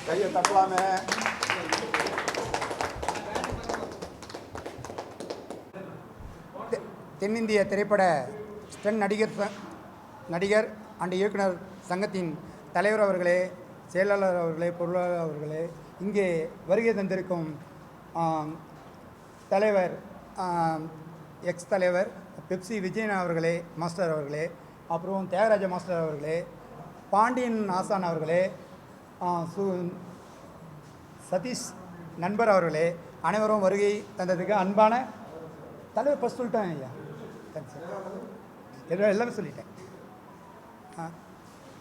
கையை தட்டலாமே தெ- தென்னிந்திய திரைப்பட ஸ்டன் நடிகர் நடிகர் அண்ட் இயக்குனர் சங்கத்தின் தலைவர் அவர்களே செயலாளர் அவர்களே பொருளாளர் அவர்களே இங்கே வருகை தந்திருக்கும் தலைவர் எக்ஸ் தலைவர் பெப்சி விஜயன் அவர்களே மாஸ்டர் அவர்களே அப்புறம் தியாகராஜ மாஸ்டர் அவர்களே பாண்டியன் ஆசான் அவர்களே சு சதீஷ் நண்பர் அவர்களே அனைவரும் வருகை தந்ததுக்கு அன்பான தலைவர் ஃபஸ்ட் சொல்லிட்டேன் ஐயா. தேங்க்ஸ் எல்லாம் எல்லாமே சொல்லிட்டேன்.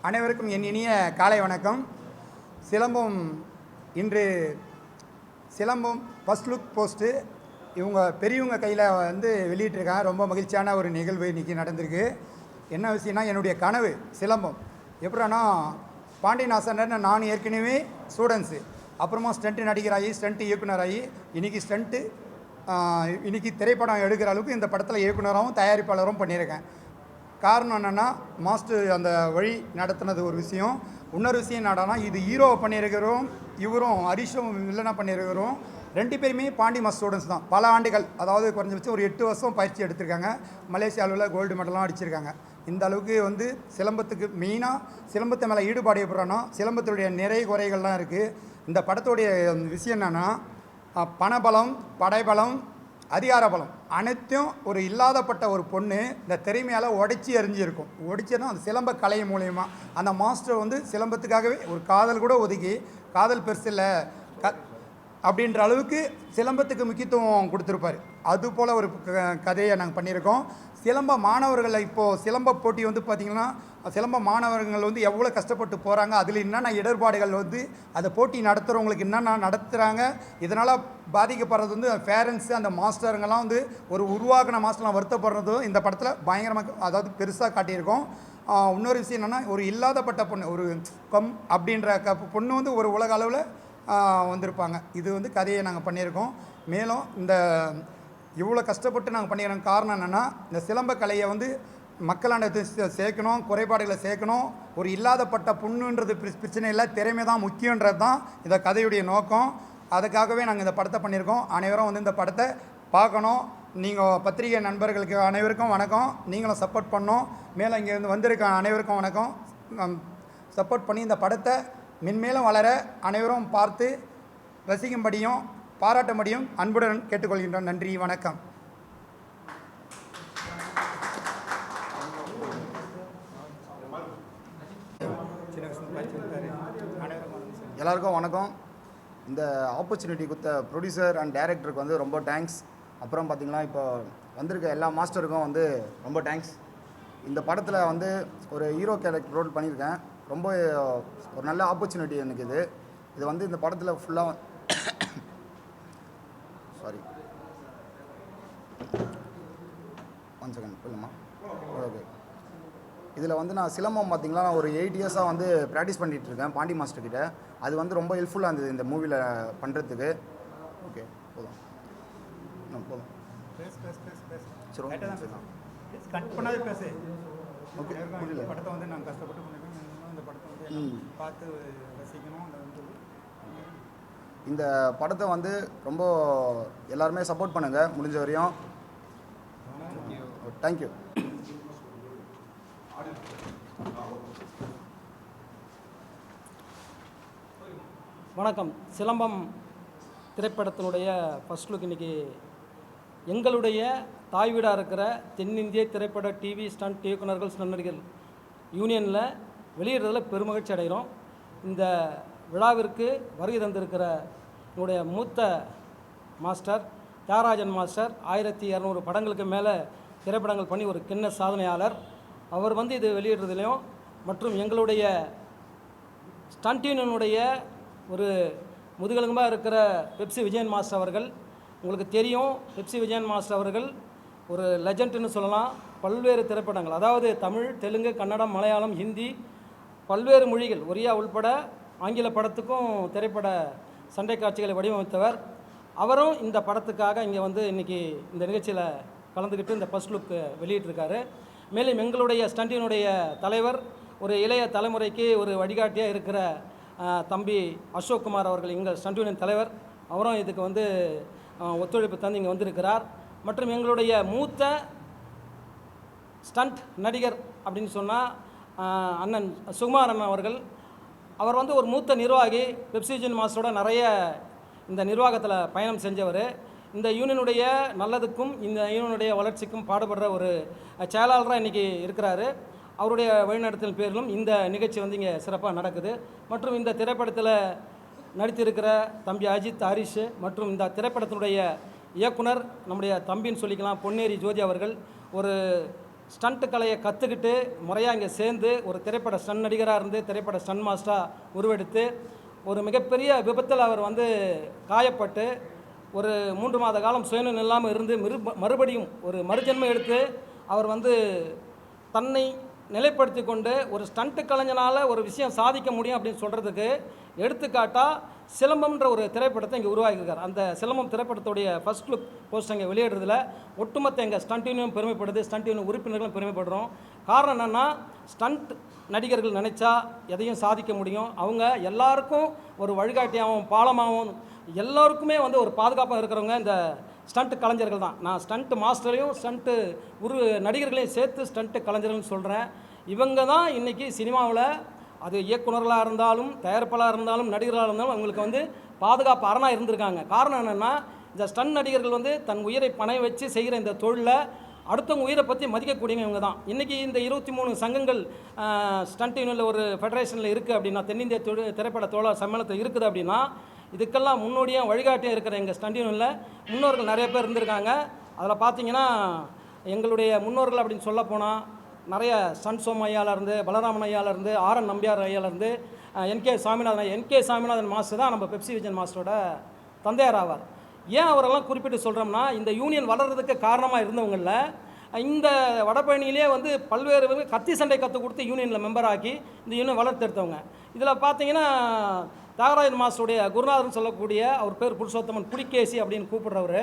அனைவருக்கும் என் இனிய காலை வணக்கம். சிலம்பம் இன்று சிலம்பம் ஃபஸ்ட் லுக் போஸ்ட்டு இவங்க பெரியவங்க கையில் வந்து வெளியிட்டிருக்காங்க. ரொம்ப மகிழ்ச்சியான ஒரு நிகழ்வு இன்றைக்கி நடந்திருக்கு. என்ன விஷயம்னா என்னுடைய கனவு சிலம்பம். எப்படின்னா பாண்டியநாசனர் நான் ஏற்கனவே ஸ்டூடெண்ட்ஸு அப்புறமா ஸ்டண்ட்டு நடிகராகி ஸ்டண்ட் இயக்குனராகி இன்றைக்கி ஸ்டண்ட்டு இன்றைக்கி திரைப்படம் எடுக்கிற அளவுக்கு இந்த படத்தில் இயக்குனராகவும் தயாரிப்பாளரும் பண்ணியிருக்கேன். காரணம் என்னென்னா மாஸ்டர் அந்த வழி நடத்துனது ஒரு விஷயம். இன்னொரு விஷயம் என்னடானா இது ஹீரோவை பண்ணியிருக்கிறோம் இவரும் ஹரிஷும் வில்லனாக பண்ணியிருக்கிறோம். ரெண்டு பேருமே பாண்டி மாஸ் ஸ்டூடெண்ட்ஸ் தான். பல ஆண்டுகள் அதாவது குறைஞ்சபட்சம் ஒரு எட்டு வருஷம் பயிற்சி எடுத்திருக்காங்க. மலேசியாவில் கோல்டு மெடலாம் அடிச்சிருக்காங்க. இந்த அளவுக்கு வந்து சிலம்பத்துக்கு மெயினாக சிலம்பத்தை மேலே ஈடுபாடு எப்படின்னா சிலம்பத்துடைய நிறை குறைகள்லாம் இருக்குது இந்த படத்துடைய விஷயம் என்னென்னா பணபலம் படைபலம் அதிகார பலம் அனைத்தும் ஒரு இல்லாதப்பட்ட ஒரு பொண்ணு இந்த திறமையால் உடைச்சி எறிஞ்சிருக்கும். உடைச்சதும் அந்த சிலம்ப கலை மூலயமா. அந்த மாஸ்டர் வந்து சிலம்பத்துக்காகவே ஒரு காதல் கூட ஒதுக்கி காதல் பெருசில் க அப்படின்ற அளவுக்கு சிலம்பத்துக்கு முக்கியத்துவம் கொடுத்துருப்பாரு. அது போல் ஒரு க- கதையை நாங்கள் பண்ணியிருக்கோம். சிலம்ப மாணவர்களை இப்போது சிலம்ப போட்டி வந்து பார்த்திங்கன்னா சிலம்ப மாணவர்கள் வந்து எவ்வளோ கஷ்டப்பட்டு போகிறாங்க அதில் என்னென்ன இடர்பாடுகள் வந்து அந்த போட்டி நடத்துகிறவங்களுக்கு என்னென்ன நடத்துகிறாங்க இதனால் பாதிக்கப்படுறது வந்து பேரண்ட்ஸு அந்த மாஸ்டருங்கெல்லாம் வந்து ஒரு உருவாக்கின மாஸ்டர்லாம் வருத்தப்படுறதும் இந்த படத்தில் பயங்கரமாக அதாவது பெருசாக காட்டியிருக்கோம். இன்னொரு விஷயம் என்னென்னா ஒரு இல்லாதப்பட்ட பொண்ணு ஒரு கம் அப்படின்ற க பொண்ணு வந்து ஒரு உலக அளவில் வந்திருப்பாங்க. இது வந்து கதையை நாங்கள் பண்ணியிருக்கோம். மேலும் இந்த இவ்வளோ கஷ்டப்பட்டு நாங்கள் பண்ணிக்கிற காரணம் என்னென்னா இந்த சிலம்ப கலையை வந்து மக்களாண்ட சே- சேர்க்கணும் குறைபாடுகளை சேர்க்கணும். ஒரு இல்லாதப்பட்ட புண்ணுன்றது பிரச்சனை இல்லை. திறமை தான் முக்கியன்றது தான் இந்த கதையுடைய நோக்கம். அதுக்காகவே நாங்கள் இந்த படத்தை பண்ணியிருக்கோம். அனைவரும் வந்து இந்த படத்தை பார்க்கணும். நீங்கள் பத்திரிகை நண்பர்களுக்கு அனைவருக்கும் வணக்கம். நீங்களும் சப்போர்ட் பண்ணோம் மேலே இங்கேருந்து வந்திருக்க அனைவருக்கும் வணக்கம். சப்போர்ட் பண்ணி இந்த படத்தை மென்மேலும் வளர அனைவரும் பார்த்து ரசிக்கும்படியும் பாராட்டும்படியும் அன்புடன் கேட்டுக்கொள்கின்றோம். நன்றி வணக்கம். எல்லாருக்கும் வணக்கம். இந்த ஆப்பர்ச்சுனிட்டி கொடுத்த ப்ரொடியூசர் அண்ட் டைரக்டருக்கு வந்து ரொம்ப தேங்க்ஸ் அப்புறம் பார்த்தீங்கன்னா இப்போ வந்திருக்க எல்லா மாஸ்டருக்கும் வந்து ரொம்ப தேங்க்ஸ் இந்த படத்தில் வந்து ஒரு ஹீரோ கேரக்டர் ரோல் பண்ணியிருக்கேன். ரொம்ப ஒரு நல்ல ஆப்பர்ச்சுனிட்டி எனக்கு இது. இது வந்து இந்த படத்தில் ஃபுல்லாக சாரி ஒன் செகண்ட் சொல்லுமா ஓகே இதில் வந்து நான் சிலம்பம் பார்த்தீங்களா நான் ஒரு எயிட் இயர்ஸாக வந்து ப்ராக்டிஸ் பண்ணிகிட்டு இருக்கேன் பாண்டி மாஸ்டர் கிட்ட. அது வந்து ரொம்ப ஹெல்ப்ஃபுல்லாக இருந்தது இந்த மூவியில் பண்ணுறதுக்கு ஓகே போதும். போதும். சரி ஓகே புரியல. படத்தை வந்து நாங்கள் கஷ்டப்பட்டு இந்த படத்தை வந்து. பார்த்து ரசிக்கணும் இந்த படத்தை வந்து ரொம்ப எல்லாருமே சப்போர்ட் பண்ணுங்கள் முடிஞ்ச வரையும். தேங்க்யூ வணக்கம். சிலம்பம் திரைப்படத்தினுடைய ஃபர்ஸ்ட் லுக் இன்றைக்கி எங்களுடைய தாய் வீடாக இருக்கிற தென்னிந்திய திரைப்பட டிவி ஸ்டண்ட் இயக்குனர்கள் ஸ்டண்ட் நடிகர் யூனியனில் வெளியிடுறதுல பெருமகிழ்ச்சி அடைகிறோம். இந்த விழாவிற்கு வருகை தந்திருக்கிற என்னுடைய மூத்த மாஸ்டர் தியாகராஜன் மாஸ்டர் ஆயிரத்தி இரநூறு படங்களுக்கு மேலே திரைப்படங்கள் பண்ணி ஒரு கிண்ண சாதனையாளர். அவர் வந்து இது வெளியிடுறதுலையும் மற்றும் எங்களுடைய ஸ்டண்ட் ஒரு முதுகெலும்பாக இருக்கிற பெப்சி விஜயன் மாஸ்டர் அவர்கள் உங்களுக்கு தெரியும் பெப்சி விஜயன் மாஸ்டர் அவர்கள் ஒரு லெஜண்ட்னு சொல்லலாம். பல்வேறு திரைப்படங்கள் அதாவது தமிழ் தெலுங்கு கன்னடம் மலையாளம் ஹிந்தி பல்வேறு மொழிகள் ஒரியா உள்பட ஆங்கில படத்துக்கும் திரைப்பட சண்டை காட்சிகளை வடிவமைத்தவர். அவரும் இந்த படத்துக்காக இங்கே வந்து இன்றைக்கி இந்த நிகழ்ச்சியில் கலந்துக்கிட்டு இந்த ஃபஸ்ட் லுக் வெளியிட்டிருக்காரு. மேலும் எங்களுடைய ஸ்டண்டினுடைய தலைவர் ஒரு இளைய தலைமுறைக்கு ஒரு வழிகாட்டியாக இருக்கிற தம்பி அசோக் குமார் அவர்கள் எங்கள் ஸ்டண்டியூனியன் தலைவர். அவரும் இதுக்கு வந்து ஒத்துழைப்பு தந்து இங்கே வந்திருக்கிறார். மற்றும் எங்களுடைய மூத்த ஸ்டண்ட் நடிகர் அப்படின்னு சொன்னால் அண்ணன் சுகுமார் அண்ணன் அவர்கள். அவர் வந்து ஒரு மூத்த நிர்வாகி வெப்சிஜன் மாஸ்டரோட நிறைய இந்த நிர்வாகத்தில் பயணம் செஞ்சவர். இந்த யூனியனுடைய நல்லதுக்கும் இந்த யூனியனுடைய வளர்ச்சிக்கும் பாடுபடுற ஒரு செயலாளராக இன்றைக்கி இருக்கிறாரு. அவருடைய வழிநடத்தல் பேரிலும் இந்த நிகழ்ச்சி வந்து இங்கே சிறப்பாக நடக்குது. மற்றும் இந்த திரைப்படத்தில் நடித்திருக்கிற தம்பி அஜித் ஹரிஷ் மற்றும் இந்த திரைப்படத்தினுடைய இயக்குனர் நம்முடைய தம்பின்னு சொல்லிக்கலாம் பொன்னேரி ஜோதி அவர்கள் ஒரு ஸ்டண்ட் கலையை கற்றுக்கிட்டு முறையாக இங்கே சேர்ந்து ஒரு திரைப்பட ஸ்டன் நடிகராக இருந்து திரைப்பட ஸ்டன் மாஸ்டராக உருவெடுத்து ஒரு மிகப்பெரிய விபத்தில் அவர் வந்து காயப்பட்டு ஒரு மூன்று மாத காலம் சுயநலம் இல்லாமல் இருந்து மிரு மறுபடியும் ஒரு மறுஜென்மை எடுத்து அவர் வந்து தன்னை நிலைப்படுத்தி கொண்டு ஒரு ஸ்டண்ட்டு கலைஞனால் ஒரு விஷயம் சாதிக்க முடியும் அப்படின்னு சொல்கிறதுக்கு எடுத்துக்காட்டாக சிலம்பம்ன்ற ஒரு திரைப்படத்தை இங்கே உருவாக்கியிருக்கார். அந்த சிலம்பம் திரைப்படத்துடைய ஃபஸ்ட் லுக் போஸ்ட் அங்கே வெளியிடுறதுல ஒட்டுமொத்த எங்கள் ஸ்டண்ட் யூனியன் பெருமைப்படுது ஸ்டண்ட் யூனியன் உறுப்பினர்களும் பெருமைப்படுறோம். காரணம் என்னென்னா ஸ்டண்ட் நடிகர்கள் நினச்சா எதையும் சாதிக்க முடியும். அவங்க எல்லாருக்கும் ஒரு வழிகாட்டியாகவும் பாலமாகவும் எல்லாருக்குமே வந்து ஒரு பாதுகாப்பாக இருக்கிறவங்க இந்த ஸ்டண்ட் கலைஞர்கள் தான். நான் ஸ்டண்ட் மாஸ்டரையும் ஸ்டண்ட்டு உரு நடிகர்களையும் சேர்த்து ஸ்டண்ட்டு கலைஞர்கள்னு சொல்கிறேன் இவங்க தான் இன்றைக்கி சினிமாவில் அது இயக்குனர்களாக இருந்தாலும் தயாரிப்பாளராக இருந்தாலும் நடிகர்களாக இருந்தாலும் அவங்களுக்கு வந்து பாதுகாப்பு அரணாக இருந்திருக்காங்க. காரணம் என்னென்னா இந்த ஸ்டன் நடிகர்கள் வந்து தன் உயிரை பணைய வச்சு செய்கிற இந்த தொழிலை அடுத்தவங்க உயிரை பற்றி மதிக்கக்கூடியவங்க இவங்க தான். இன்றைக்கி இந்த இருபத்தி மூணு சங்கங்கள் ஸ்டண்ட் யூனியனில் ஒரு ஃபெடரேஷனில் இருக்குது அப்படின்னா தென்னிந்திய தொழில் திரைப்பட தோழர் சம்மேளனத்தில் இருக்குது அப்படின்னா இதுக்கெல்லாம் முன்னோடியும் வழிகாட்டியும் இருக்கிற எங்கள் ஸ்டண்ட் யூனியனில் முன்னோர்கள் நிறைய பேர் இருந்திருக்காங்க. அதில் பார்த்தீங்கன்னா எங்களுடைய முன்னோர்கள் அப்படின்னு சொல்ல போனால் நிறைய சன் சோம் ஐயாவிலேருந்து பலராமன் ஐயாவிலேருந்து R N Nambiar ஐயாவிலேருந்து NK Saminathan NK Saminathan master தான் நம்ம பெப்சி விஜயன் மாஸ்டரோட தந்தையார் ஆவார். ஏன் அவரெல்லாம் குறிப்பிட்டு சொல்கிறோம்னா இந்த யூனியன் வளர்கிறதுக்கு காரணமாக இருந்தவங்களில் இந்த வடபழனியிலே வந்து பல்வேறு கத்தி சண்டை கற்றுக் கொடுத்து யூனியனில் மெம்பர் ஆக்கி இந்த யூனியன் வளர்த்தெடுத்தவங்க இதில் பார்த்தீங்கன்னா தியாகராஜன் மாஸ்டருடைய குருநாதர்னு சொல்லக்கூடிய அவர் பேர் புருஷோத்தமன் புலிகேசி அப்படின்னு கூப்பிடுறவர்.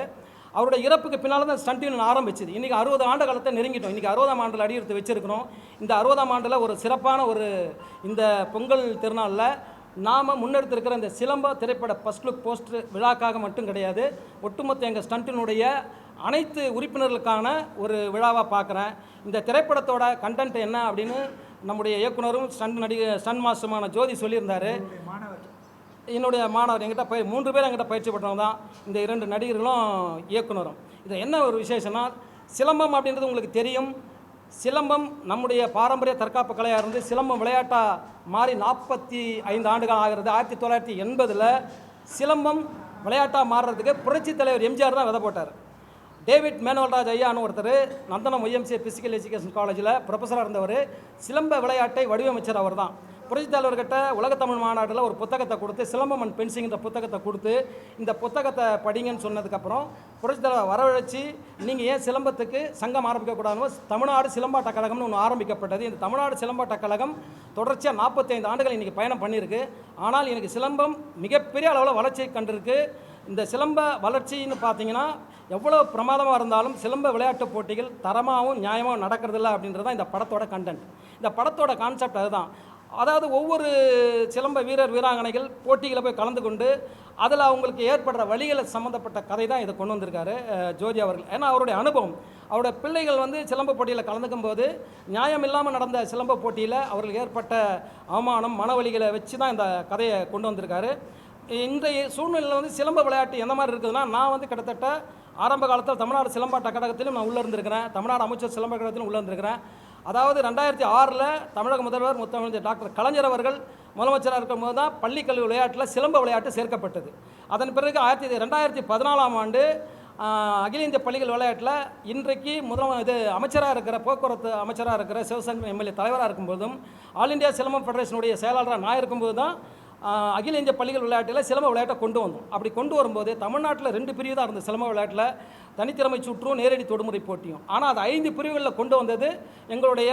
அவருடைய இறப்புக்கு பின்னால் தான் ஸ்டண்ட் யூனியன் ஆரம்பிச்சது. இன்றைக்கி அறுபது ஆண்டு காலத்தை நெருங்கிட்டோம். இன்றைக்கி அறுபதாம் ஆண்டில் அடியெடுத்து வச்சிருக்கிறோம். இந்த அறுபதாம் ஆண்டில் ஒரு சிறப்பான ஒரு இந்த பொங்கல் திருநாளில் நாம் முன்னெடுத்திருக்கிற இந்த சிலம்ப திரைப்பட ஃபஸ்ட் லுக் போஸ்டர் விழாக்காக மட்டும் கிடையாது. ஒட்டுமொத்த எங்கள் ஸ்டண்ட்டினுடைய அனைத்து உறுப்பினர்களுக்கான ஒரு விழாவாக பார்க்குறேன் இந்த திரைப்படத்தோட கண்டென்ட் என்ன அப்படின்னு நம்முடைய இயக்குனரும் ஸ்டன் நடிகை ஸ்டன் மாஸ்டருமான ஜோதி சொல்லியிருந்தாரு. என்னுடைய மாணவர் எங்கிட்ட பய மூன்று பேர் என்கிட்ட பயிற்சி பெற்றவங்க தான் இந்த இரண்டு நடிகர்களும் இயக்குனரும். இது என்ன ஒரு விசேஷம்னா சிலம்பம் அப்படின்றது உங்களுக்கு தெரியும். சிலம்பம் நம்முடைய பாரம்பரிய தற்காப்பு கலையாக இருந்து சிலம்பம் விளையாட்டாக மாறி நாற்பத்தி ஐந்து ஆண்டுகள் ஆகிறது. ஆயிரத்தி தொள்ளாயிரத்தி எண்பதில் சிலம்பம் விளையாட்டாக மாறுறதுக்கு புரட்சித் தலைவர் எம்ஜிஆர் தான் விதை போட்டார். டேவிட் மேனோல்ராஜ் ஐயான்னு ஒருத்தர் நந்தனம் ஒய்எம்சிஏ ஃபிசிக்கல் எஜுகேஷன் காலேஜில் ப்ரொஃபஸராக இருந்தவர். சிலம்ப விளையாட்டை வடிவமைச்சர் அவர் தான் புரட்சித் தலைவர்கிட்ட உலகத்தமிழ் மாநாட்டில் ஒரு புத்தகத்தை கொடுத்து சிலம்பம் அண்ட் பென்சிங்கிற புத்தகத்தை கொடுத்து இந்த புத்தகத்தை படிங்கன்னு சொன்னதுக்கப்புறம் புரட்சித் தலைவர் வரவழைச்சி நீங்கள் ஏன் சிலம்பத்துக்கு சங்கம் ஆரம்பிக்கக்கூடாதுன்னு தமிழ்நாடு சிலம்பாட்ட கழகம்னு ஒன்று ஆரம்பிக்கப்பட்டது. இந்த தமிழ்நாடு சிலம்பாட்ட கழகம் தொடர்ச்சியாக நாற்பத்தைந்து ஆண்டுகள் இன்றைக்கி பயணம் பண்ணியிருக்கு ஆனால் எனக்கு சிலம்பம் மிகப்பெரிய அளவில் வளர்ச்சி கண்டிருக்கு. இந்த சிலம்ப வளர்ச்சின்னு பார்த்தீங்கன்னா எவ்வளோ பிரமாதமாக இருந்தாலும் சிலம்ப விளையாட்டு போட்டிகள் தரமாகவும் நியாயமாகவும் நடக்கிறதில்ல அப்படின்றது தான் இந்த படத்தோட கண்டென்ட் இந்த படத்தோட கான்செப்ட் அதுதான். அதாவது ஒவ்வொரு சிலம்ப வீரர் வீராங்கனைகள் போட்டிகளை போய் கலந்து கொண்டு அதில் அவங்களுக்கு ஏற்படுற வழிகளை சம்மந்தப்பட்ட கதை தான் இதை கொண்டு வந்திருக்காரு ஜோதி அவர்கள். ஏன்னா அவருடைய அனுபவம் அவருடைய பிள்ளைகள் வந்து சிலம்ப போட்டியில் கலந்துக்கும் போது நியாயம் இல்லாமல் நடந்த சிலம்ப போட்டியில் அவர்களுக்கு ஏற்பட்ட அவமானம் மனவழிகளை வச்சு தான் இந்த கதையை கொண்டு வந்திருக்காரு. இன்றைய சூழ்நிலையில் வந்து சிலம்ப விளையாட்டு எந்த மாதிரி இருக்குதுன்னா நான் வந்து கிட்டத்தட்ட ஆரம்ப காலத்தில் தமிழ்நாடு சிலம்பாட்ட கழகத்திலும் நான் உள்ளே இருந்திருக்கிறேன் தமிழ்நாடு அமைச்சர் சிலம்ப கழகத்திலும் உள்ளே இருந்திருக்கிறேன். அதாவது ரெண்டாயிரத்தி ஆறில் தமிழக முதல்வர் முத்தமிழர் டாக்டர் கலைஞர் அவர்கள் முதலமைச்சராக இருக்கும்போது தான் பள்ளிக்கல்வி விளையாட்டில் சிலம்ப விளையாட்டு சேர்க்கப்பட்டது. அதன் பிறகு ஆயிரத்தி ரெண்டாயிரத்தி பதினாலாம் ஆண்டு அகில இந்திய பள்ளிகள் விளையாட்டில் இன்றைக்கு முதல் இது அமைச்சராக இருக்கிற போக்குவரத்து அமைச்சராக இருக்கிற சிவசங்கர் எம்எல்ஏ தலைவராக இருக்கும்போதும் ஆல் இந்தியா சிலம்பம் ஃபெடரேஷனுடைய செயலாளராக நான் இருக்கும்போது தான் அகில இந்திய பள்ளிகள் விளையாட்டில் சிலம்ப விளையாட்டை கொண்டு வந்தோம். அப்படி கொண்டு வரும்போது தமிழ்நாட்டில் ரெண்டு பிரிவு தான் இருந்தது. சிலம்ப விளையாட்டில் தனித்திறமை சுற்றும் நேரடி தொடுமுறை போட்டியும். ஆனால் அது ஐந்து பிரிவுகளில் கொண்டு வந்தது எங்களுடைய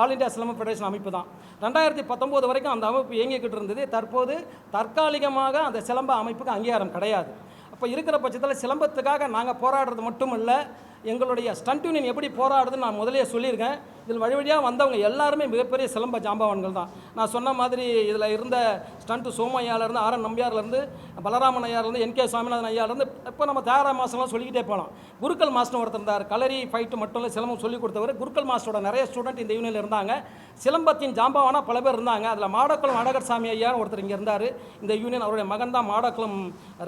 ஆல் இந்தியா சிலம்ப ஃபெடரேஷன் அமைப்பு தான். ரெண்டாயிரத்தி பத்தொம்போது வரைக்கும் அந்த அமைப்பு இயங்கிக்கிட்டு இருந்தது. தற்போது தற்காலிகமாக அந்த சிலம்ப அமைப்புக்கு அங்கீகாரம் கிடையாது. அப்போ இருக்கிற பட்சத்தில் சிலம்பத்துக்காக நாங்கள் போராடுறது மட்டும் இல்லை எங்களுடைய ஸ்டண்ட் யூனியன் எப்படி போராடுதுன்னு நான் முதலே சொல்லியிருக்கேன். இதில் வழி வழியாக வந்தவங்க எல்லாருமே மிகப்பெரிய சிலம்ப ஜாம்பவான்கள் தான். நான் சொன்ன மாதிரி இதில் இருந்த ஸ்டண்ட்டு சோமையாலேருந்து ஆர் என் நம்பியார்லேருந்து பலராமன் ஐயாலேருந்து என் கே சுவாமிநாதன் ஐயாலேருந்து இப்போ நம்ம தேரா மாதம்லாம் சொல்லிக்கிட்டே போகலாம். குருக்கள் மாஸ்டர் ஒருத்தர் இருந்தார். கலரி ஃபைட்டு மட்டும் இல்லை சிலம்பம் சொல்லிக் கொடுத்தவர். குருக்கள் மாஸ்டரோட நிறைய ஸ்டூடெண்ட் இந்த யூனியனில் இருந்தாங்க. சிலம்பத்தின் ஜாம்பவானாக பல பேர் இருந்தாங்க. அதில் மாடக்குளம் அழகர் சாமி ஐயான்னு ஒருத்தர் இங்கே இருந்தார். இந்த யூனியன் அவருடைய மகன் தான் மாடக்குளம்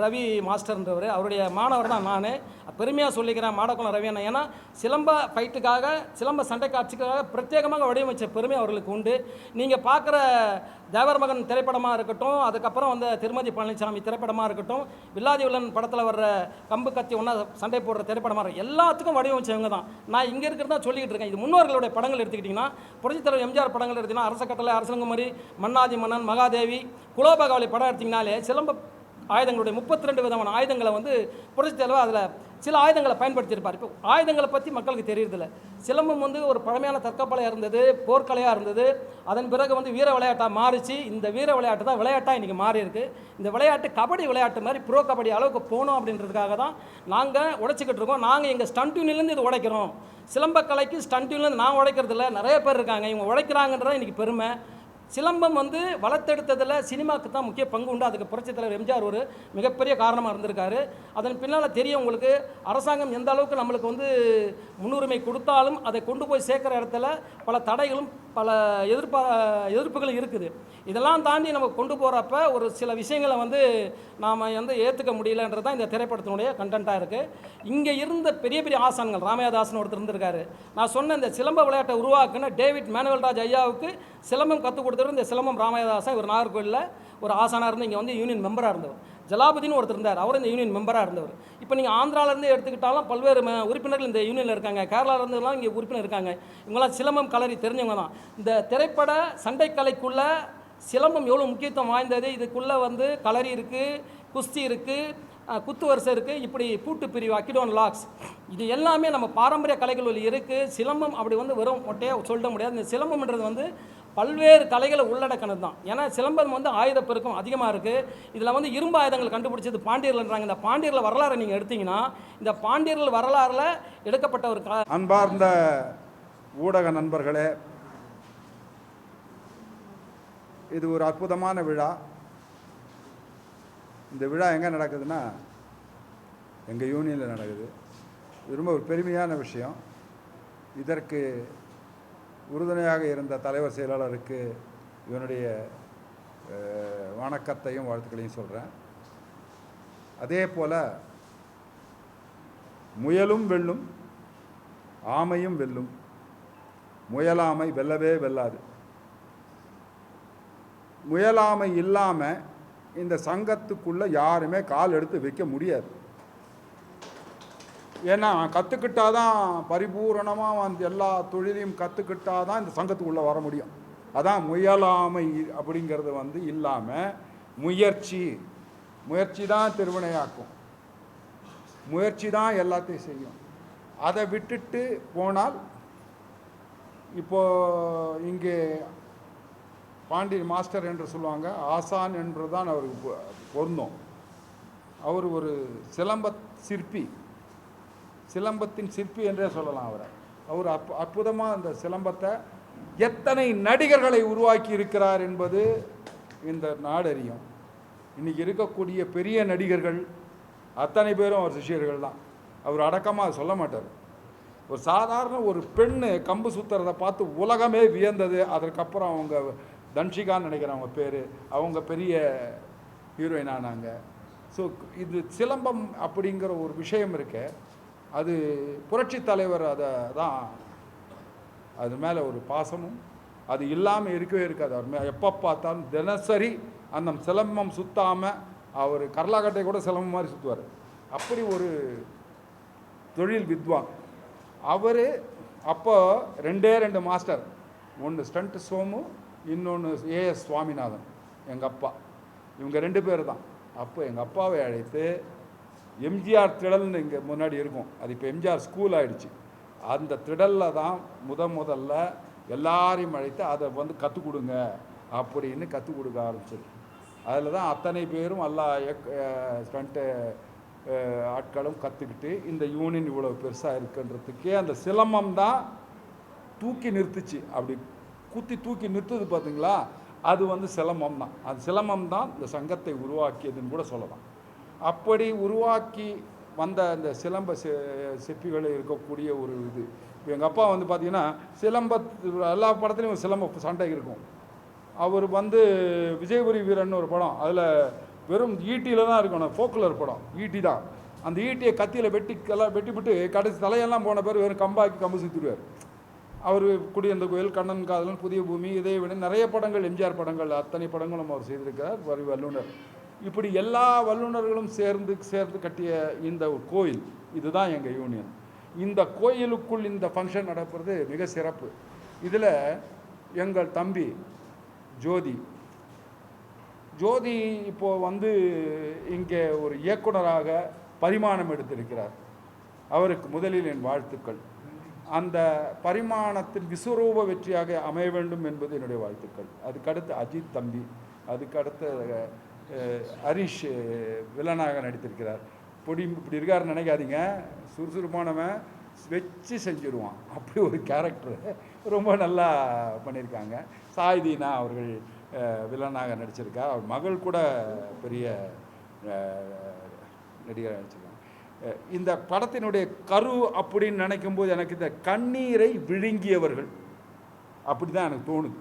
ரவி மாஸ்டர்ன்றவர். அவருடைய மாணவர் தான் நான். பெருமையாக சொல்லிக்கிறேன் மாடக்குளம் ரவி அண்ணா ஏன்னா சிலம்ப ஃபைட்டுக்காக சிலம்ப சண்டை காட்சிக்காக பிரத்யேகமாக வடிவமைச்ச பெருமை அவர்களுக்கு உண்டு. நீங்கள் பார்க்குற தேவர் மகன் திரைப்படமாக இருக்கட்டும் அதுக்கப்புறம் வந்த திருமதி பழனிசாமி திரைப்படமாக இருக்கட்டும் வில்லாதி வில்லன் படத்தில் வர்ற கம்பு கத்தி ஒன்றா சண்டை போடுற திரைப்படமாக இருக்கும் எல்லாத்துக்கும் வடிவமைச்சவங்க தான். நான் இங்கே இருக்கிறதா சொல்லிக்கிட்டு இருக்கேன். இது முன்னோர்களுடைய படங்கள் எடுத்துக்கிட்டிங்கன்னா புரட்சித் தலைவர் எம்ஜிஆர் படங்கள் எடுத்தீங்கன்னா அரச கட்டளை அரசங்குமரி மன்னாதி மன்னன் மகாதேவி குலோபகாவலி படம் எடுத்திங்கனாலே சிலம்ப ஆயுதங்களுடைய முப்பத்தி ரெண்டு விதமான ஆயுதங்களை வந்து புரட்சி தலைவர் அதில் சில ஆயுதங்களை பயன்படுத்தியிருப்பார். இப்போ ஆயுதங்களை பற்றி மக்களுக்கு தெரியறதில்ல. சிலம்பம் வந்து ஒரு பழமையான தற்காப்பலையாக இருந்தது போர்க்கலையாக இருந்தது. அதன் பிறகு வந்து வீர விளையாட்டாக மாறிச்சு. இந்த வீர விளையாட்டு தான் விளையாட்டாக இன்றைக்கி மாறியிருக்கு இந்த விளையாட்டு கபடி விளையாட்டு மாதிரி ப்ரோ கபடி அளவுக்கு போகணும் அப்படின்றதுக்காக தான் நாங்கள் உடைச்சிக்கிட்டு இருக்கோம். நாங்கள் எங்கள் ஸ்டண்ட்யூனிலேருந்து இது உடைக்கிறோம். சிலம்பக்கலைக்கு ஸ்டண்ட்யூன்லேருந்து நான் உடைக்கிறதில்ல. நிறைய பேர் இருக்காங்க. இவங்க உழைக்கிறாங்கன்றது இன்றைக்கி பெருமை. சிலம்பம் வந்து வளர்த்தெடுத்ததில் சினிமாவுக்கு தான் முக்கிய பங்கு உண்டு. அதுக்கு புரட்சித் தலைவர் எம்ஜிஆர் ஒரு மிகப்பெரிய காரணமாக இருந்திருக்காரு. அதன் பின்னால் தெரியும் உங்களுக்கு அரசாங்கம் எந்த அளவுக்கு நம்மளுக்கு வந்து முன்னுரிமை கொடுத்தாலும் அதை கொண்டு போய் சேர்க்குற இடத்துல பல தடைகளும் பல எதிர்ப்பா எதிர்ப்புகளும் இருக்குது. இதெல்லாம் தாண்டி நம்ம கொண்டு போகிறப்ப ஒரு சில விஷயங்களை வந்து நாம் வந்து ஏற்றுக்க முடியலன்றது தான் இந்த திரைப்படத்தினுடைய கண்டென்ட்டாக இருக்குது இங்கே இருந்த பெரிய பெரிய ஆசான்கள் ராமயாதாசன் ஒருத்தர் இருந்திருக்காரு. நான் சொன்ன இந்த சிலம்ப விளையாட்டை உருவாக்குன டேவிட் மேனுவல்ராஜ் ஐயாவுக்கு சிலம்பம் கற்றுக் கொடுத்தவர் இந்த சிலம்பம் ராமயாதாசன் இவர் நாகர்கோவிலில் ஒரு ஆசானாக இருந்து இங்கே வந்து யூனியன் மெம்பராக இருந்தவர். ஜலாபதினு ஒருத்தர் இருந்தார். அவர் இந்த யூனியன் மெம்பராக இருந்தவர். இப்போ நீங்கள் ஆந்திராவிலேருந்து எடுத்துக்கிட்டாலும் பல்வேறு உறுப்பினர்கள் இந்த யூனியனில் இருக்காங்க. கேரளாவிலேருந்துலாம் இங்கே உறுப்பினர் இருக்காங்க. இவங்களாம் சிலம்பம் கலரி தெரிஞ்சவங்க தான். இந்த திரைப்பட சண்டைக்கலைக்குள்ளே சிலம்பம் எவ்வளோ முக்கியத்துவம் வாய்ந்தது? இதுக்குள்ளே வந்து கலரி இருக்குது குஸ்தி இருக்குது குத்து வரிசை இருக்குது இப்படி பூட்டு பிரிவு அக்கிடோன் லாக்ஸ். இது எல்லாமே நம்ம பாரம்பரிய கலைகள் இருக்குது சிலம்பம் அப்படி வந்து வெறும் மொட்டையாக சொல்ல முடியாது. இந்த சிலம்பம்ன்றது வந்து பல்வேறு கலைகளை உள்ளடக்கினது தான் ஏன்னா சிலம்பம் வந்து ஆயுத பெருக்கம் அதிகமாக இருக்குது இதில் வந்து இரும்பு ஆயுதங்கள் கண்டுபிடிச்சது பாண்டியர்கள்ன்றாங்க. இந்த பாண்டியர்கள் வரலாறு நீங்கள் எடுத்தீங்கன்னா இந்த பாண்டியர்கள் வரலாறில் எடுக்கப்பட்ட ஒரு க அன்பார்ந்த ஊடக நண்பர்களே இது ஒரு அற்புதமான விழா. இந்த விழா எங்கே நடக்குதுன்னா எங்கள் யூனியனில் நடக்குது. இது ரொம்ப ஒரு பெருமையான விஷயம். இதற்கு உறுதுணையாக இருந்த தலைவர் செயலாளருக்கு இவனுடைய வணக்கத்தையும் வாழ்த்துக்களையும் சொல்கிறேன் அதே போல் முயலும் வெல்லும் ஆமையும் வெல்லும். முயலாமை வெல்லவே வெல்லாது. முயலாமை இல்லாமல் இந்த சங்கத்துக்குள்ளே யாருமே கால் எடுத்து வைக்க முடியாது. ஏன்னா கற்றுக்கிட்டாதான் பரிபூரணமாக வந்து எல்லா தொழிலையும் கற்றுக்கிட்டாதான் இந்த சங்கத்துக்குள்ளே வர முடியும். அதான் முயலாமை அப்படிங்கிறது வந்து இல்லாமல் முயற்சி. முயற்சி தான் திருவினையாக்கும். முயற்சி தான் எல்லாத்தையும் செய்யும். அதை விட்டுட்டு போனால் இப்போ இங்கே பாண்டியன் மாஸ்டர் என்று சொல்லுவாங்க ஆசான் என்று தான் அவருக்கு பொ- பொருந்தும். அவர் ஒரு சிலம்ப சிற்பி. சிலம்பத்தின் சிற்பி என்றே சொல்லலாம் அவரை. அவர் அற்பு அற்புதமாக அந்த சிலம்பத்தை எத்தனை நடிகர்களை உருவாக்கி இருக்கிறார் என்பது இந்த நாடறியும் இன்னைக்கு இருக்கக்கூடிய பெரிய நடிகர்கள் அத்தனை பேரும் அவர் சிஷியர்கள் தான். அவர் அடக்கமாக சொல்ல மாட்டார். ஒரு சாதாரண ஒரு பெண்ணு கம்பு சுத்துறதை பார்த்து உலகமே வியந்தது. அதற்கப்புறம் அவங்க தன்ஷிகான்னு நினைக்கிறேன் அவங்க பேர். அவங்க பெரிய ஹீரோயின் ஆனாங்க. ஸோ இது சிலம்பம் அப்படிங்கிற ஒரு விஷயம் இருக்குது அது புரட்சி தலைவர் அதை தான். அது மேலே ஒரு பாசமும் அது இல்லாமல் இருக்கவே இருக்காது. அவர் மே எப்போ பார்த்தாலும் தினசரி அந்த சிலம்பம் சுத்தாமல் அவர் கரலாக்கட்டை கூட சிலம்பம் மாதிரி சுற்றுவார் அப்படி ஒரு தொழில் வித்வான். அவர் அப்போ ரெண்டே ரெண்டு மாஸ்டர். ஒன்று ஸ்டண்ட் சோமு இன்னொன்று ஏஎஸ் சுவாமிநாதன் எங்கள் அப்பா. இவங்க ரெண்டு பேர் தான். அப்போ எங்கள் அப்பாவை அழைத்து எம்ஜிஆர் திடல்னு இங்கே முன்னாடி இருக்கும். அது இப்போ எம்ஜிஆர் ஸ்கூல் ஆயிடுச்சு. அந்த திடலில் தான் முத முதல்ல எல்லாரையும் அழைத்து அதை வந்து கற்றுக் கொடுங்க அப்படின்னு கற்றுக் கொடுக்க ஆரம்பிச்சது. அதில் தான் அத்தனை பேரும் எல்லா ஸ்டண்ட்டு ஆட்களும் கற்றுக்கிட்டு இந்த யூனியன் இவ்வளோ பெருசாக இருக்குன்றதுக்கே அந்த சிலம்பம் தான் தூக்கி நிறுத்துச்சு. அப்படி குத்தி தூக்கி நிறுத்துது பார்த்தீங்களா அது வந்து சிலம்பம் தான். அது சிலம்பம் தான் இந்த சங்கத்தை உருவாக்கியதுன்னு கூட சொல்லலாம். அப்படி உருவாக்கி வந்த அந்த சிலம்ப செ- சிற்பிகள் இருக்கக்கூடிய ஒரு இது. இப்போ எங்கள் அப்பா வந்து பார்த்தீங்கன்னா சிலம்ப எல்லா படத்துலையும் சிலம்ப சண்டை இருக்கும். அவர் வந்து விஜயபுரி வீரன் ஒரு படம் அதில் வெறும் ஈட்டியில் தான் இருக்கணும் ஃபோக்குலர் படம் ஈட்டி தான். அந்த ஈட்டியை கத்தியில் வெட்டி எல்லாம் வெட்டி விட்டு கடைசி தலையெல்லாம் போன பேர் வெறும் கம்பாக்கி கம்பு சுற்றிடுவார் அவர் குடியந்த கோயில் கண்ணன் காதலன் புதிய பூமி இதை விட நிறைய படங்கள் எம்ஜிஆர் படங்கள் அத்தனை படங்களும் அவர் செய்திருக்கிறார் வரி வல்லுனர் இப்படி எல்லா வல்லுநர்களும் சேர்ந்து சேர்ந்து கட்டிய இந்த ஒரு கோயில் இதுதான் எங்கள் யூனியன். இந்த கோயிலுக்குள் இந்த ஃபங்க்ஷன் நடப்புறது மிக சிறப்பு. இதில் எங்கள் தம்பி ஜோதி. ஜோதி இப்போது வந்து இங்கே ஒரு இயக்குனராக பரிமாணம் எடுத்திருக்கிறார். அவருக்கு முதலில் என் வாழ்த்துக்கள். அந்த பரிமாணத்தின் விஸ்வரூப வெற்றியாக அமைய வேண்டும் என்பது என்னுடைய வாழ்த்துக்கள். அதுக்கடுத்து அஜித் தம்பி. அதுக்கடுத்து ஹரிஷ் வில்லனாக நடித்திருக்கிறார். பொடி இப்படி இருக்காருன்னு நினைக்காதீங்க. சுறுசுறுப்பானவன் வச்சு செஞ்சுருவான். அப்படி ஒரு கேரக்டர் ரொம்ப நல்லா பண்ணியிருக்காங்க. சாய்தீனா அவர்கள் வில்லனாக நடிச்சிருக்கார். அவர் மகள் கூட பெரிய அஹ், நடிகராக நடிச்சிருக்காங்க. இந்த படத்தினுடைய கரு அப்படின்னு நினைக்கும்போது எனக்கு இந்த கண்ணீரை விழுங்கியவர்கள். அப்படி தான் எனக்கு தோணுது.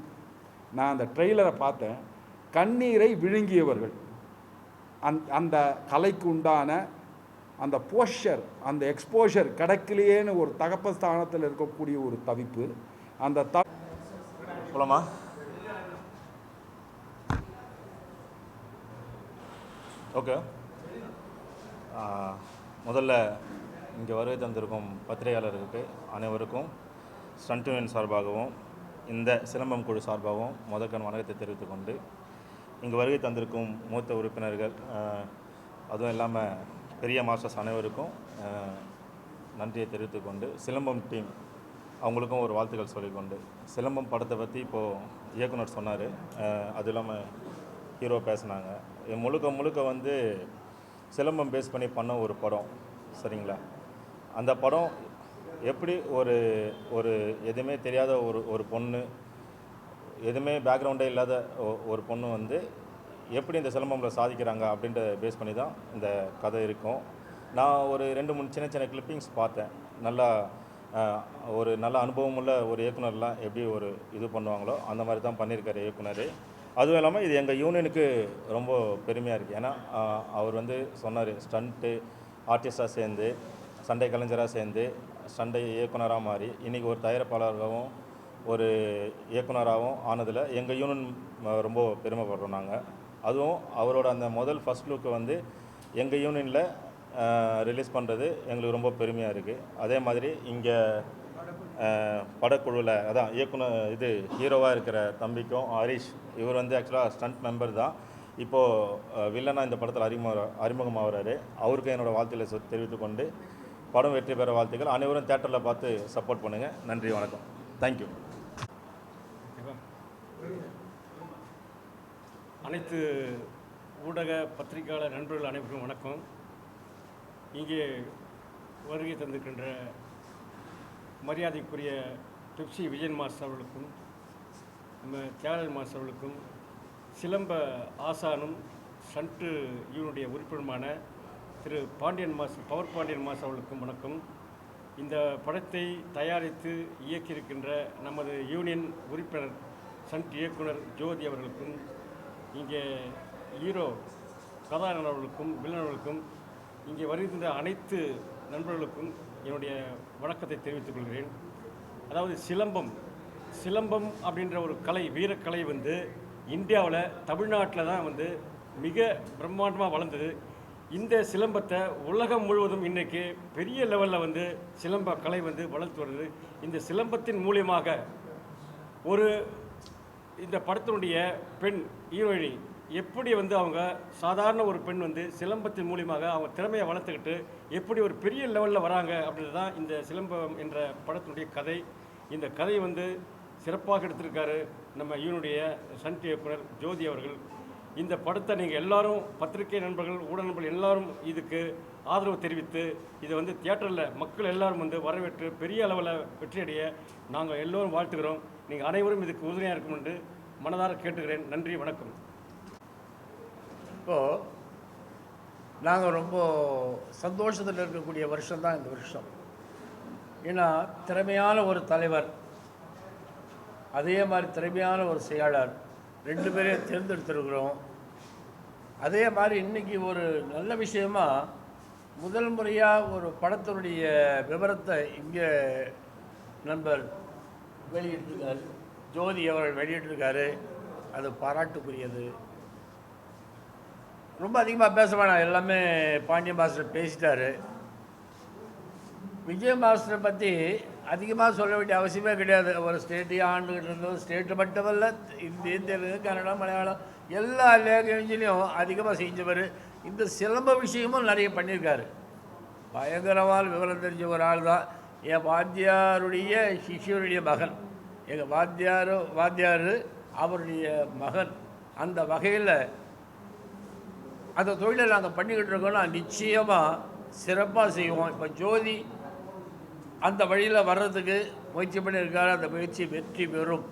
நான் அந்த ட்ரெய்லரை பார்த்தேன். கண்ணீரை விழுங்கியவர்கள். அந் அந்த கலைக்கு உண்டான அந்த போஷர் அந்த எக்ஸ்போஷர் கிடைக்கலையேன்னு ஒரு தகப்ப ஸ்தானத்தில் இருக்கக்கூடிய ஒரு தவிப்பு அந்த த போலாமா ஓகே முதல்ல இங்கே வருகை தந்திருக்கும் பத்திரிகையாளர்களுக்கு அனைவருக்கும் ஸ்டன்டுவின் சார்பாகவும் இந்த சிலம்பம் குழு சார்பாகவும் முதற்கண் வணக்கத்தை தெரிவித்துக்கொண்டு இங்கு வருகை தந்திருக்கும் மூத்த உறுப்பினர்கள் அதுவும் இல்லாமல் பெரிய மாஸ்டர்ஸ் அனைவருக்கும் நன்றியை தெரிவித்துக்கொண்டு சிலம்பம் டீம் அவங்களுக்கும் ஒரு வாழ்த்துக்கள் சொல்லிக்கொண்டு சிலம்பம் படத்தை பற்றி இப்போது இயக்குனர் சொன்னார். அது இல்லாமல் ஹீரோ பேசுனாங்க. முழுக்க முழுக்க வந்து சிலம்பம் பேஸ் பண்ணி பண்ண ஒரு படம் சரிங்களா? அந்த படம் எப்படி ஒரு ஒரு எதுவுமே தெரியாத ஒரு ஒரு பொண்ணு எதுவுமே பேக்ரவுண்டே இல்லாத ஒரு பொண்ணு வந்து எப்படி இந்த சிலம்பம்ல சாதிக்கிறாங்க அப்படின்ற பேஸ் பண்ணி தான் இந்த கதை இருக்கும். நான் ஒரு ரெண்டு மூணு சின்ன சின்ன கிளிப்பிங்ஸ் பார்த்தேன். நல்லா ஒரு நல்ல அனுபவம் உள்ள ஒரு இயக்குனர்லாம் எப்படி ஒரு இது பண்ணுவாங்களோ அந்த மாதிரி தான் பண்ணியிருக்காரு இயக்குனர். அதுவும் இல்லாமல் இது எங்கள் யூனியனுக்கு ரொம்ப பெருமையாக இருக்குது ஏன்னா அவர் வந்து சொன்னார் ஸ்டண்ட்டு ஆர்டிஸ்டாக சேர்ந்து சண்டை கலைஞராக சேர்ந்து சண்டை இயக்குனராக மாறி இன்றைக்கி ஒரு தயாரிப்பாளராகவும் ஒரு இயக்குனராகவும் ஆனதில் எங்கள் யூனியன் ரொம்ப பெருமைப்படுறோம் நாங்கள் அதுவும் அவரோட அந்த முதல் ஃபர்ஸ்ட் லுக்கு வந்து எங்கள் யூனியனில் ரிலீஸ் பண்ணுறது எங்களுக்கு ரொம்ப பெருமையாக இருக்குது அதே மாதிரி இங்கே படக்குழுவில் அதான் இயக்குனர் இது ஹீரோவாக இருக்கிற தம்பிக்கும் ஹரிஷ் இவர் வந்து ஆக்சுவலாக ஸ்டண்ட் மெம்பர் தான். இப்போது வில்லனா இந்த படத்தில் அறிமுக அறிமுகமாகிறாரு. அவருக்கு என்னோடய வாழ்த்துக்களை சொ- தெரிவித்துக் கொண்டு படம் வெற்றி பெற வாழ்த்துக்கள். அனைவரும் தேட்டரில் பார்த்து சப்போர்ட் பண்ணுங்கள் நன்றி வணக்கம். தேங்க்யூ அனைத்து ஊடக பத்திரிகையாளர் நண்பர்கள் அனைவருக்கும் வணக்கம். இங்கே வருகை தந்திருக்கின்ற மரியாதைக்குரிய பெப்சி விஜயன் மாஸ்டர் அவர்களுக்கும் நம்ம தியாகராஜ் மாஸ்டர் அவர்களுக்கும் சிலம்ப ஆசானும் சன்ட்டு யூனுடைய உறுப்பினருமான Thiru Pandian master power Pandian master அவர்களுக்கும் வணக்கம். இந்த படத்தை தயாரித்து இயக்கியிருக்கின்ற நமது யூனியன் உறுப்பினர் சன்ட் இயக்குனர் ஜோதி அவர்களுக்கும் இங்கே ஹீரோ கதாநாயகர்களுக்கும் வில்லனர்களுக்கும் இங்கே வருகின்ற அனைத்து நண்பர்களுக்கும் என்னுடைய வணக்கத்தை தெரிவித்துக் கொள்கிறேன். அதாவது சிலம்பம் சிலம்பம் அப்படின்ற ஒரு கலை வீரக்கலை வந்து இந்தியாவில் தமிழ்நாட்டில் தான் வந்து மிக பிரம்மாண்டமாக வளர்ந்தது. இந்த சிலம்பத்தை உலகம் முழுவதும் இன்றைக்கு பெரிய லெவலில் வந்து சிலம்ப கலை வந்து வளர்த்து வருது. இந்த சிலம்பத்தின் மூலியமாக ஒரு இந்த படத்தினுடைய பெண் ஹீரோயினி எப்படி வந்து அவங்க சாதாரண ஒரு பெண் வந்து சிலம்பத்தின் மூலியமாக அவங்க திறமையை வளர்த்துக்கிட்டு எப்படி ஒரு பெரிய லெவலில் வராங்க அப்படின்றது தான் இந்த சிலம்பம் என்ற படத்தினுடைய கதை. இந்த கதையை வந்து சிறப்பாக எடுத்திருக்காரு நம்ம இவனுடைய சன் இயக்குனர் ஜோதி அவர்கள். இந்த படத்தை நீங்கள் எல்லாரும் பத்திரிகை நண்பர்கள் ஊடக நண்பர்கள் எல்லாரும் இதுக்கு ஆதரவு தெரிவித்து இதை வந்து தியேட்டரில் மக்கள் எல்லாரும் வந்து வரவேற்று பெரிய அளவில் வெற்றியடைய நாங்கள் எல்லோரும் வாழ்த்துக்கிறோம் நீங்கள் அனைவரும் இதுக்கு உறுதுணையாக இருக்கும் என்று மனதார கேட்டுக்கிறேன். நன்றி வணக்கம். இப்போது நாங்கள் ரொம்ப சந்தோஷத்தில் இருக்கக்கூடிய வருஷம்தான் இந்த வருஷம். ஏன்னா திறமையான ஒரு தலைவர் அதே மாதிரி திறமையான ஒரு செயலாளர் ரெண்டு பேரையும் தேர்ந்தெடுத்திருக்கிறோம். அதே மாதிரி இன்றைக்கி ஒரு நல்ல விஷயமா முதல் முறையாக ஒரு படத்தினுடைய விவரத்தை இங்கே நண்பர் வெளியிட்டிருக்கார் ஜோதி அவர்கள் வெளியிட்டிருக்காரு. அது பாராட்டுக்குரியது. ரொம்ப அதிகமாக பேச வேணாம் எல்லாமே பாண்டிய மாஸ்டர் பேசிட்டாரு. விஜய மாஸ்டரை பற்றி அதிகமாக சொல்ல வேண்டிய அவசியமே கிடையாது. ஒரு ஸ்டேட்டையும் ஆண்டுகிட்டு இருந்தோம் ஸ்டேட்டு மட்டுமல்ல இந்திய தெலுங்கு கன்னடம் மலையாளம் எல்லா லேங்குவேஜ்லேயும் அதிகமாக செஞ்சவர். இந்த சிலம்ப விஷயமும் நிறைய பண்ணியிருக்காரு. பயங்கரமான விவரம் தெரிஞ்ச ஒரு ஆள் தான் என் வாத்தியாருடைய சிஷ்யருடைய மகன். எங்கள் வாத்தியார் வாத்தியார் அவருடைய மகன். அந்த வகையில் அந்த தொழிலை நாங்கள் பண்ணிக்கிட்டு இருக்கோம்னா நிச்சயமாக சிறப்பாக செய்வோம். இப்போ ஜோதி அந்த வழியில் வர்றதுக்கு முயற்சி பண்ணியிருக்காரு. அந்த முயற்சி வெற்றி பெறும்.